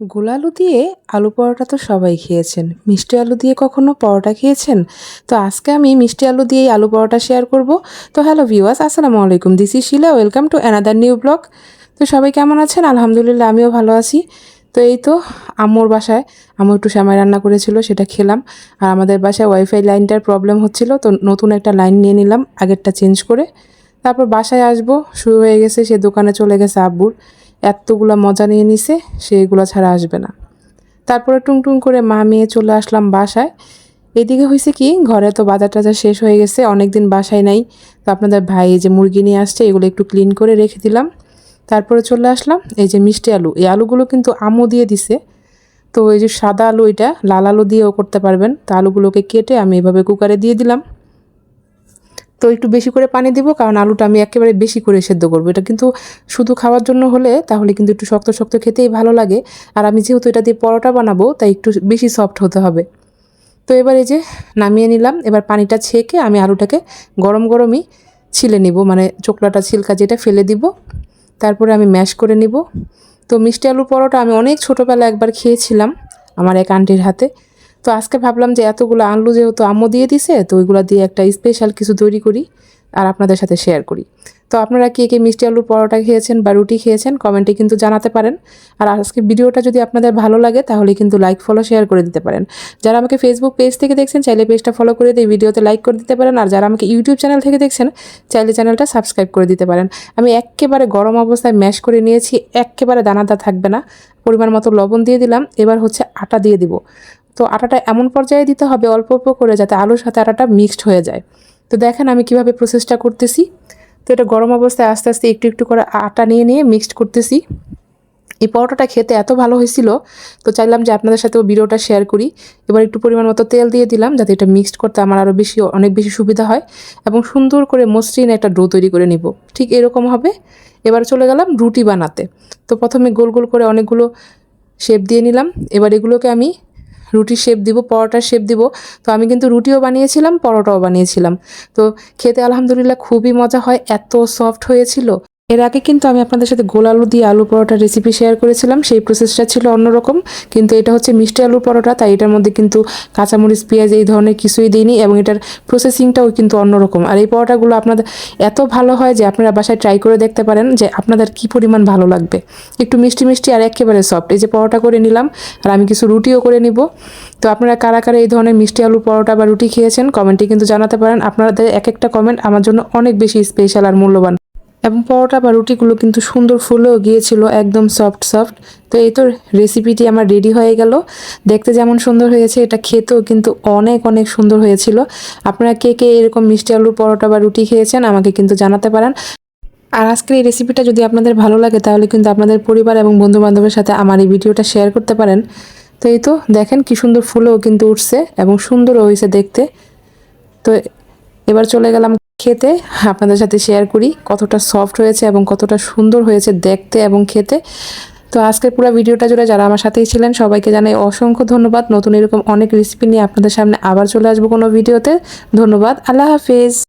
গোল আলু দিয়ে আলু পরোটা তো সবাই খেয়েছেন। মিষ্টি আলু দিয়ে কখনো পরোটা খেয়েছেন? তো আজকে আমি মিষ্টি আলু দিয়েই আলু পরোটা শেয়ার করব। তো হ্যালো ভিউয়ার্স আসসালামু আলাইকুম। This is Shila welcome to another new blog তো সবাই কেমন আছেন? আলহামদুলিল্লাহ, আমিও ভালো আছি। তো এই তো আম্মুর বাসায়, আম্মু একটু সামাই রান্না করেছিল, সেটা খেলাম। আর আমাদের বাসায় ওয়াইফাই লাইনটার প্রবলেম হচ্ছিল, তো নতুন একটা লাইন নিয়ে নিলাম, আগেরটা চেঞ্জ করে। তারপর বাসায় আসব, শুরু হয়ে গেছে, সে দোকানে চলে গেছে আব্বুর। এতগুলো মজা নিয়ে নিছে সেগুলো ছাড়া আসবে না। তারপরে টুংটুং করে মা মেয়ে চলে আসলাম বাসায়। এদিকে হয়েছে কি, ঘরে তো বাজার টাজার শেষ হয়ে গেছে অনেক দিন বাসায় নাই। তো আপনাদের ভাই যে মুরগি নিয়ে আসছে, এগুলো একটু ক্লিন করে রেখে দিলাম। তারপরে চলে আসলাম, এই যে মিষ্টি আলু। এই আলুগুলো কিন্তু আমও দিয়ে দিছে। তো এই যে সাদা আলু এটা, লাল আলু দিয়েও করতে পারবেন। তো আলুগুলোকে কেটে আমি এভাবে কুকারে দিয়ে দিলাম। তো একটু বেশি করে পানি দিব, কারণ আলুটা আমি একেবারে বেশি করে সেদ্ধ করব। এটা কিন্তু শুধু খাওয়ার জন্য হলে তাহলে কিন্তু একটু শক্ত শক্ত খেতেই ভালো লাগে। আর আমি যেহেতু এটা দিয়ে পরোটা বানাবো, তাই একটু বেশি সফট হতে হবে। তো এবার এই যে নামিয়ে নিলাম, এবার পানিটা ছেঁকে আমি আলুটাকে গরম গরমই ছিলে নিব মানে চোকলাটা ছিলকা যেটা ফেলে দিব। তারপরে আমি ম্যাশ করে নিব। তো মিষ্টি আলুর পরোটা আমি অনেক ছোটোবেলা একবার খেয়েছিলাম আমার এক আন্টির হাতে। তো আজকে ভাবলাম যে এতগুলো আলু যেহেতু আম্মু দিয়ে দিছে, তো ওইগুলো দিয়ে একটা স্পেশাল কিছু তৈরি করি আর আপনাদের সাথে শেয়ার করি। তো আপনারা কে কে মিষ্টি আলুর পরোটা খেয়েছেন বা রুটি খেয়েছেন, কমেন্টে কিন্তু জানাতে পারেন। আর আজকে ভিডিওটা যদি আপনাদের ভালো লাগে, তাহলে কিন্তু লাইক ফলো শেয়ার করে দিতে পারেন। যারা আমাকে ফেসবুক পেজ থেকে দেখছেন, চাইলে পেজটা ফলো করে দিয়ে ভিডিওতে লাইক করে দিতে পারেন। আর যারা আমাকে ইউটিউব চ্যানেল থেকে দেখছেন, চাইলে চ্যানেলটা সাবস্ক্রাইব করে দিতে পারেন। আমি একেবারে গরম অবস্থায় ম্যাশ করে নিয়েছি, একেবারে দানাদার থাকবে না। পরিমাণ মতো লবণ দিয়ে দিলাম, এবার হচ্ছে আটা দিয়ে দিব। তো আটাটা এমন পর্যায়ে দিতে হবে অল্প অল্প করে যাতে আলুর সাথে আটাটা মিক্সড হয়ে যায়। তো দেখেন আমি কীভাবে প্রসেসটা করতেছি। তো এটা গরম অবস্থায় আস্তে আস্তে একটু একটু করে আটা নিয়ে নিয়ে মিক্সড করতেছি। এই পরোটাটা খেতে এত ভালো হয়েছিল, তো চাইলাম যে আপনাদের সাথেও ভিডিওটা শেয়ার করি। এবার একটু পরিমাণ মতো তেল দিয়ে দিলাম যাতে এটা মিক্সড করতে আমার আরও বেশি, অনেক বেশি সুবিধা হয় এবং সুন্দর করে মসৃণ একটা ডো তৈরি করে নিব। ঠিক এরকম হবে। এবার চলে গেলাম রুটি বানাতে। তো প্রথমে গোল গোল করে অনেকগুলো শেপ দিয়ে নিলাম। এবার এগুলোকে আমি রুটির শেপ দিব, পরোটার শেপ দিব। তো আমি কিন্তু রুটিও বানিয়েছিলাম, পরোটাও বানিয়েছিলাম। তো খেতে আলহামদুলিল্লাহ খুবই মজা হয়, এত সফট হয়েছিল। এর আগে কিন্তু আমি আপনাদের সাথে গোল আলু দিয়ে আলু পরোটার রেসিপি শেয়ার করেছিলাম, সেই প্রসেসটা ছিল অন্যরকম। কিন্তু এটা হচ্ছে মিষ্টি আলুর পরোটা, তাই এটার মধ্যে কিন্তু কাঁচামরিচ, পেঁয়াজ এই ধরনের কিছুই দিইনি এবং এটার প্রসেসিংটাও কিন্তু অন্যরকম। আর এই পরোটাগুলো আপনাদের, এত ভালো হয় যে আপনারা বাসায় ট্রাই করে দেখতে পারেন যে আপনাদের কি পরিমাণ ভালো লাগবে। একটু মিষ্টি মিষ্টি আর একেবারে সফট এই যে পরোটা করে নিলাম, আর আমি কিছু রুটিও করে নিব। তো আপনারা কারা কারা এই ধরনের মিষ্টি আলু পরোটা বা রুটি খেয়েছেন, কমেন্টে কিন্তু জানাতে পারেন। আপনাদের এক একটা কমেন্ট আমার জন্য অনেক বেশি স্পেশাল আর মূল্যবান। এবং পরোটা বা রুটিগুলো কিন্তু সুন্দর ফুলেও গিয়েছিল, একদম সফট সফট তো এই তো রেসিপিটি আমার রেডি হয়ে গেল। দেখতে যেমন সুন্দর হয়েছে, এটা খেতেও কিন্তু অনেক অনেক সুন্দর হয়েছিল। আপনারা কে কে এরকম মিষ্টি আলুর পরোটা বা রুটি খেয়েছেন, আমাকে কিন্তু জানাতে পারেন। আর আজকের এই রেসিপিটা যদি আপনাদের ভালো লাগে, তাহলে কিন্তু আপনাদের পরিবার এবং বন্ধু বান্ধবের সাথে আমার এই ভিডিওটা শেয়ার করতে পারেন। তো এই তো দেখেন কি সুন্দর ফুলেও কিন্তু উঠছে এবং সুন্দরও হয়েছে দেখতে। তো এবার চলে গেলাম খেতে। আপনাদের সাথে শেয়ার করি কতটা সফট হয়েছে এবং কতটা সুন্দর হয়েছে দেখতে এবং খেতে। তো আজকের পুরো ভিডিওটা জুড়ে যারা আমার সাথেই ছিলেন, সবাইকে জানাই অসংখ্য ধন্যবাদ। নতুন এরকম অনেক রেসিপি নিয়ে আপনাদের সামনে আবার চলে আসব কোনো ভিডিওতে ধন্যবাদ। আল্লাহ হাফিজ।